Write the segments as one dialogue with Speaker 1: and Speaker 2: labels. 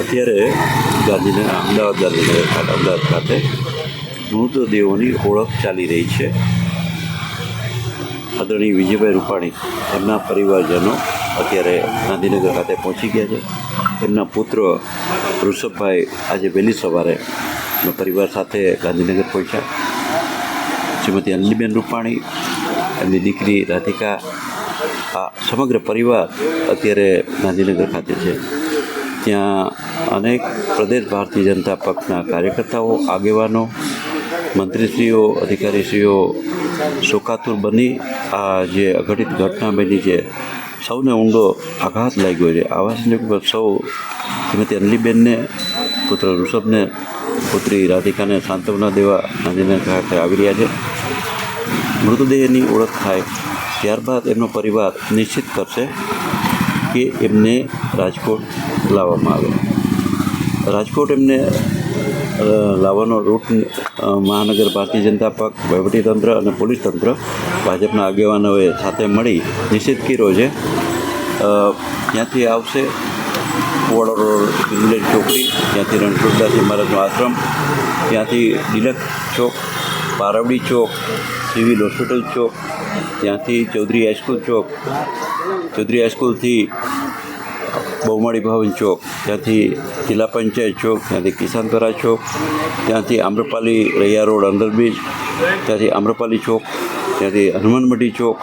Speaker 1: અત્યારે ગાંધીનગર, અમદાવાદ ગાંધીનગર ખાતે, અમદાવાદ ખાતે મૃતદેહોની ઓળખ ચાલી રહી છે. આદરણીય વિજયભાઈ રૂપાણી એમના પરિવારજનો અત્યારે ગાંધીનગર ખાતે પહોંચી ગયા છે. એમના પુત્ર ઋષભભાઈ આજે વહેલી સવારે પરિવાર સાથે ગાંધીનગર પહોંચ્યા. શ્રીમતી અંજલીબેન રૂપાણી, એમની દીકરી રાધિકા, આ સમગ્ર પરિવાર અત્યારે ગાંધીનગર ખાતે છે. ત્યાં અનેક પ્રદેશ ભારતીય જનતા પક્ષના કાર્યકર્તાઓ, આગેવાનો, મંત્રીશ્રીઓ, અધિકારીશ્રીઓ શોકાતુર બની આ જે અઘટિત ઘટના બની છે સૌને ઊંડો આઘાત લાગ્યો છે. આવા સૌ શ્રીમતી અનલીબેનને, પુત્ર ઋષભને, પુત્રી રાધિકાને સાંત્વના દેવા ગાંધીનગર ખાતે આવી રહ્યા છે. મૃતદેહની ઓળખ થાય ત્યારબાદ એમનો પરિવાર નિશ્ચિત કરશે. કે એમને રાજકોટ લાવવામાં આવે રાજકોટ એમને લાવવાનો રૂટ મહાનગર, ભારતીય જનતા પક્ષ વહીવટીતંત્ર અને પોલીસ તંત્ર ભાજપના આગેવાનોએ સાથે મળી નિશ્ચિત કર્યો છે. ત્યાંથી આવશે કુવાડો રોડ ઇંગ્લેન્ડ ચોકડી, ત્યાંથી રણછોડદાસજી મહારાજનો આશ્રમ, ત્યાંથી ડિલક ચોક, પારવડી ચોક, સિવિલ હોસ્પિટલ ચોક ત્યાંથી ચૌધરી હાઈસ્કૂલ ચોક. ચૌધરી હાઈસ્કૂલથી બહુમાળી ભવન ચોક. ત્યાંથી જિલ્લા પંચાયત ચોક, ત્યાંથી કિસાનપરા ચોક, ત્યાંથી આમ્રપાલી રૈયા રોડ અંડરબ્રિજ ત્યાંથી આમ્રપાલી ચોક, ત્યાંથી હનુમાનમઢી ચોક.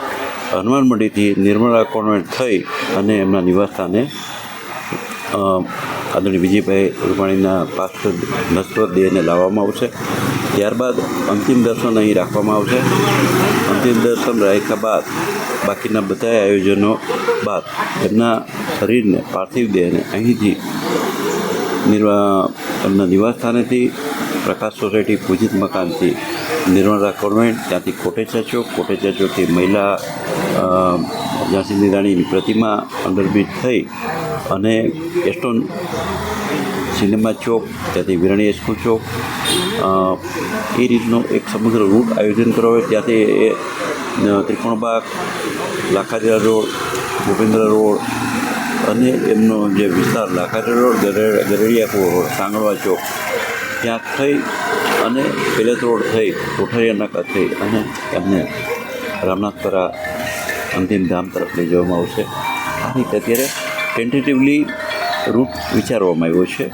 Speaker 1: હનુમાનમઢીથી નિર્મળા કોન્વેન્ટ થઈ અને એમના નિવાસસ્થાને આદરણીય વિજયભાઈ રૂપાણીના પાર્થિવ નશ્વર દેહને લાવવામાં આવશે. ત્યારબાદ અંતિમ દર્શન અહીં રાખવામાં આવશે. અંતિમ દર્શન રાખ્યા બાદ બાકીના બધા આયોજનો બાદ એમના શરીરને પાર્થિવ દેહને અહીંથી નિર્વા એમના નિવાસસ્થાનેથી પ્રકાશ સોસાયટી પૂજિત મકાનથી નિર્મળા કોન્વેન્ટ ત્યાંથી કોટેચા ચોક કોટેચા ચોકથી મહિલા અ, ઝાંસીની રાણીની પ્રતિમા અંડરબ્રિજ થઈ અને એસ્ટોન સિનેમા ચોક ત્યાંથી વિરાણી સ્કૂલ ચોક એ રીતનો એક સમગ્ર રૂટ આયોજન કરવા હોય. ત્યાંથી એ ત્રિકોણબાગ લાખાજીરા રોડ ભૂપેન્દ્ર રોડ અને એમનો જે વિસ્તાર લાખાજીરા રોડ ગરેડિયા રોડ સાંગળવા ચોક ત્યાં થઈ અને રોડ થઈ, કોઠારિયા નાકા થઈ અને એમને રામનાથપરા અંતિમ ધામ તરફ લઈ જવામાં આવશે. આ રીતે અત્યારે ટેન્ટેટિવલી રૂટ વિચારવામાં આવ્યો છે.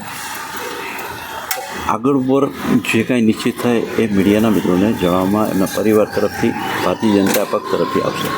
Speaker 1: આગળ ઉપર જે કાંઈ નિશ્ચિત થાય એ મીડિયાના મિત્રોને જણાવવામાં એમના પરિવાર તરફથી, ભારતીય જનતા પક્ષ તરફથી આવશે.